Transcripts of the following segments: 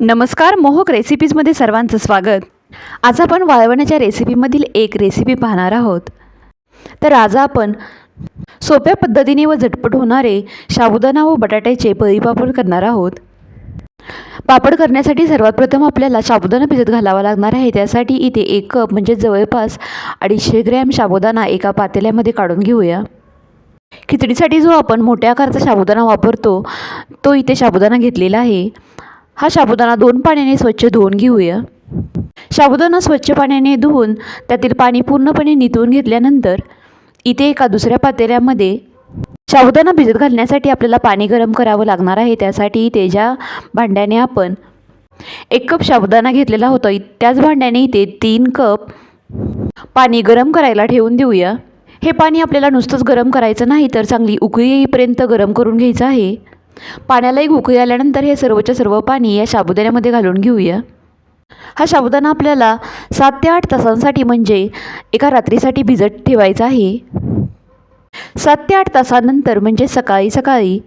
नमस्कार मोहक रेसिपीजमध्ये सर्वांचं स्वागत. आज आपण वाळवण्याच्या रेसिपीमधील एक रेसिपी पाहणार आहोत. तर आज आपण सोप्या पद्धतीने व झटपट होणारे साबुदाणा व बटाट्याचे पळीपापड करणार आहोत. पापड करण्यासाठी सर्वात प्रथम आपल्याला साबुदाणा भिजत घालावा लागणार आहे. त्यासाठी इथे एक कप म्हणजे जवळपास अडीचशे ग्रॅम साबुदाणा एका पातेल्यामध्ये काढून घेऊया. खिचडीसाठी जो आपण मोठ्या आकाराचा साबुदाणा वापरतो तो इथे साबुदाणा घेतलेला आहे. हा साबुदाणा दोन पाण्याने स्वच्छ धुवून घेऊया. साबुदाणा स्वच्छ पाण्याने धुवून त्यातील पाणी पूर्णपणे नितळून घेतल्यानंतर इथे एका दुसऱ्या पातेल्यामध्ये साबुदाणा भिजत घालण्यासाठी आपल्याला पाणी गरम करावं लागणार आहे. त्यासाठी इथे ज्या भांड्याने आपण एक कप साबुदाणा घेतलेला होता त्याच भांड्याने इथे तीन कप पाणी गरम करायला ठेवून देऊया. हे पाणी आपल्याला नुसतंच गरम करायचं नाही तर चांगली उकळी येईपर्यंत गरम करून घ्यायचं आहे. पाण्यालाही एक आल्यानंतर हे सर्वच्या सर्व पाणी या साबुदाण्यामध्ये घालून घेऊया. हा साबुदाणा आपल्याला सात ते आठ तासांसाठी म्हणजे एका रात्रीसाठी भिजत ठेवायचा आहे. सात ते आठ तासानंतर म्हणजे सकाळी सकाळी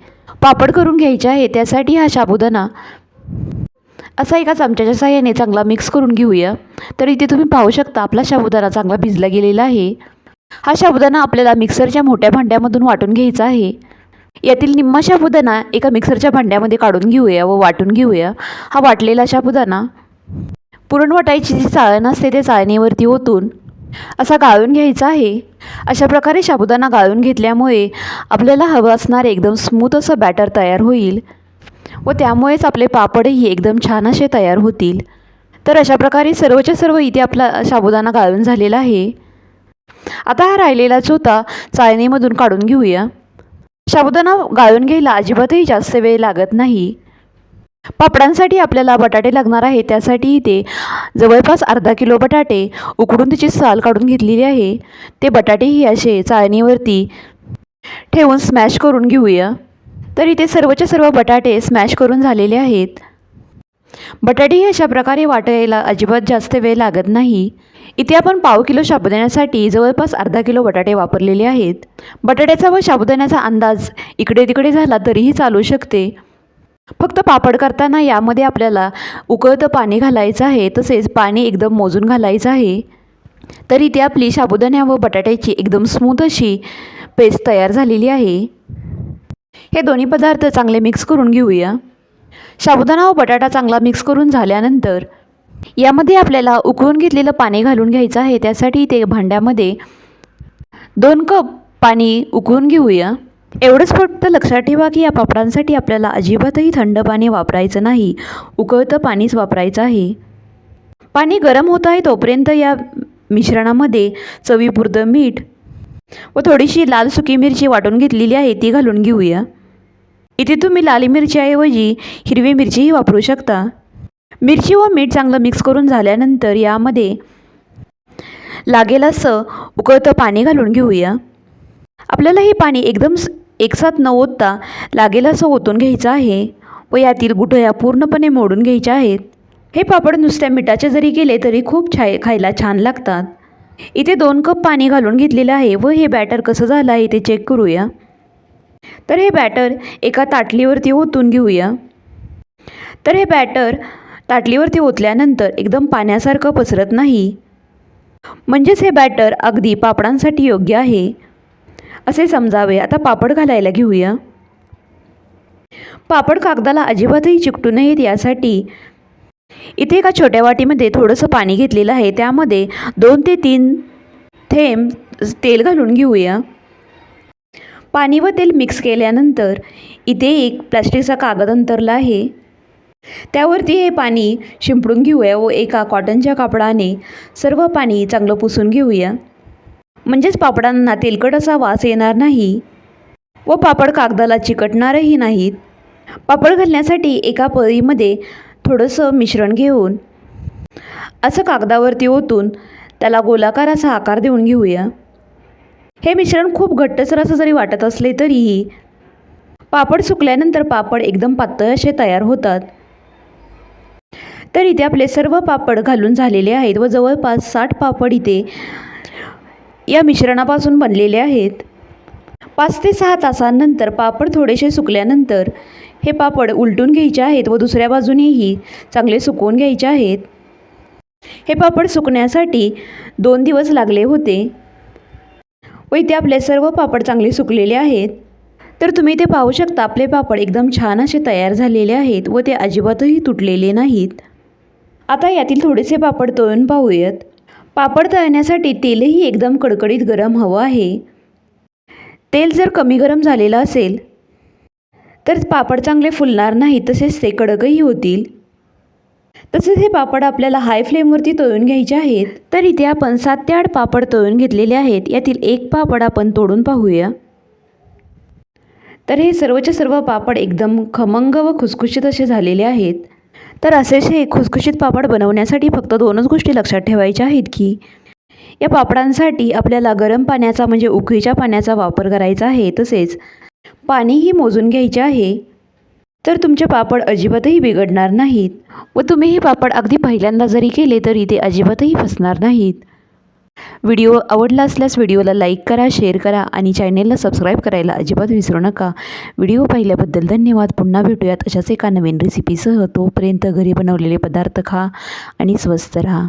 पापड करून घ्यायचे आहे. त्यासाठी हा साबुदाणा असा एका चमच्याच्या साह्याने चांगला मिक्स करून घेऊया. तर इथे तुम्ही पाहू शकता आपला साबुदाणा चांगला भिजला गेलेला आहे. हा साबुदाणा आपल्याला मिक्सरच्या मोठ्या भांड्यामधून वाटून घ्यायचा आहे. यातील निम्मा शाबुदाना एका मिक्सरच्या भांड्यामध्ये काढून घेऊया व वाटून घेऊया. हा वाटलेला शाबुदाना पुरण वाटायची जी चाळण असते त्या चाळणीवरती ओतून असा गाळून घ्यायचा आहे. अशा प्रकारे साबुदाणा गाळून घेतल्यामुळे आपल्याला हवं असणारे एकदम स्मूथ असं बॅटर तयार होईल व त्यामुळेच आपले पापडही एकदम छान असे तयार होतील. तर अशा प्रकारे सर्वच्या सर्व इथे आपला साबुदाणा गाळून झालेला आहे. आता हा राहिलेला चोथा चाळणीमधून काढून घेऊया. साबुदाणा गाळून घ्यायला अजिबातही जास्त वेळ लागत नाही. पापडांसाठी आपल्याला बटाटे लागणार आहे. त्यासाठी इथे जवळपास अर्धा किलो बटाटे उकडून त्याची साल काढून घेतलेली आहे. ते बटाटेही असे चाळणीवरती ठेवून स्मॅश करून घेऊया. तर इथे सर्वच्या सर्व बटाटे स्मॅश करून झालेले आहेत. बटाटेही अशा प्रकारे वाटायला अजिबात जास्त वेळ लागत नाही. इथे आपण पाव किलो साबुदाण्यासाठी जवळपास अर्धा किलो बटाटे वापरलेले आहेत. बटाट्याचा व साबुदाण्याचा अंदाज इकडे तिकडे झाला तरीही चालू शकते. फक्त पापड करताना यामध्ये आपल्याला उकळतं पाणी घालायचं आहे तसेच पाणी एकदम मोजून घालायचं आहे. तर इथे आपली साबुदाण्या व बटाट्याची एकदम स्मूथ अशी पेस्ट तयार झालेली आहे. हे दोन्ही पदार्थ चांगले मिक्स करून घेऊया. साबुदाणा व बटाटा चांगला मिक्स करून झाल्यानंतर यामध्ये आपल्याला उकळून घेतलेलं पाणी घालून घ्यायचं आहे. त्यासाठी ते भांड्यामध्ये दोन कप पाणी उकळून घेऊया. एवढंच फक्त लक्षात ठेवा की या पापडांसाठी आपल्याला अजिबातही थंड पाणी वापरायचं नाही. उकळतं पाणीच वापरायचं आहे. पाणी गरम होत आहे तोपर्यंत या मिश्रणामध्ये चवीपुरतं मीठ व थोडीशी लाल सुकी मिरची वाटून घेतलेली आहे ती घालून घेऊया. इथे तुम्ही लाल मिरचीऐवजी हिरवी मिरचीही वापरू शकता. मिरची व मीठ चांगलं मिक्स करून झाल्यानंतर यामध्ये लागेल असं उकळतं पाणी घालून घेऊया. आपल्याला हे पाणी एकदम स- एकसाथ न ओतता लागेल असं ओतून घ्यायचं आहे व यातील गुठळ्या पूर्णपणे मोडून घ्यायच्या आहेत. हे पापड नुसत्या मिठाचे जरी केले तरी खूप छाय खायला छान लागतात. इथे दोन कप पाणी घालून घेतलेलं आहे व हे बॅटर कसं झालं आहे ते चेक करूया. तर हे बॅटर एका ताटलीवरती ओतून घेऊया. तर हे बॅटर ताटलीवरती ओतल्यानंतर एकदम पाण्यासारखं पसरत नाही. म्हणजेच हे बॅटर अगदी पापडांसाठी योग्य आहे. असे समजावे. आता पापड घालायला घेऊया. पापड कागदाला अजिबातही चिकटू नयेत यासाठी. इथे एका छोट्या वाटीमध्ये थोडंसं पाणी घेतलेलं आहे. त्यामध्ये दोन ते तीन थेंब तेल घालून घेऊया. पाणी व तेल मिक्स केल्यानंतर इथे एक प्लॅस्टिकचा कागद अंतरला आहे. त्यावरती हे पाणी शिंपडून घेऊया व एका कॉटनच्या कापडाने सर्व पाणी चांगलं पुसून घेऊया. म्हणजेच पापडांना तेलकट असा वास येणार नाही व पापड कागदाला चिकटणारही नाहीत. पापड घालण्यासाठी एका पळीमध्ये थोडंसं मिश्रण घेऊन असं कागदावरती ओतून त्याला गोलाकार असा आकार देऊन घेऊया. हे मिश्रण खूप घट्टसर असं जरी वाटत असले तरीही पापड सुकल्यानंतर पापड एकदम पातळ असे तयार होतात. तर इथे आपले सर्व पापड घालून झालेले आहेत व जवळपास साठ पापड इथे या मिश्रणापासून बनलेले आहेत. पाच ते सहा तासांनंतर पापड थोडेसे सुकल्यानंतर हे पापड उलटून घ्यायचे आहेत व दुसऱ्या बाजूनेही चांगले सुकवून घ्यायचे आहेत. हे पापड सुकण्यासाठी दोन दिवस लागले होते. व इथे आपले सर्व पापड चांगले सुकलेले आहेत. तर तुम्ही ते पाहू शकता आपले पापड एकदम छान असे तयार झालेले आहेत व ते अजिबातही तुटलेले नाहीत. आता यातील थोडेसे पापड तळून पाहूयात. पापड तळण्यासाठी तेलही एकदम कडकडीत गरम हवं आहे. तेल जर कमी गरम झालेलं असेल तर पापड चांगले फुलणार नाही तसेच ते कडकही होतील. तसेच हे पापड आपल्याला हाय फ्लेमवरती तळून घ्यायचे आहेत. तर इथे आपण सात ते आठ पापड तळून घेतलेले आहेत. यातील एक पापड आपण तोडून पाहूया. तर हे सर्वच्या सर्व पापड एकदम खमंग व खुसखुशीत असे झालेले आहेत. तर असेसे खुसखुशीत पापड बनवण्यासाठी फक्त दोनच गोष्टी लक्षात ठेवायच्या आहेत की या पापडांसाठी आपल्याला गरम पाण्याचा म्हणजे उकळीच्या पाण्याचा वापर करायचा आहे. तसेच पाणीही मोजून घ्यायचे आहे. तर तुमचे पापड अजिबातही बिघडणार नाहीत. व तुम्ही हे पापड अगदी पहिल्यांदा जरी केले तरी ते अजिबातही फसणार नाहीत. व्हिडिओ आवडला असल्यास व्हिडिओला लाईक करा शेअर करा आणि चॅनेलला सबस्क्राईब करायला अजिबात विसरू नका. व्हिडिओ पाहिल्याबद्दल धन्यवाद. पुन्हा भेटूयात अशाच एका नवीन रेसिपीसह तोपर्यंत घरी बनवलेले पदार्थ खा आणि स्वस्त राहा.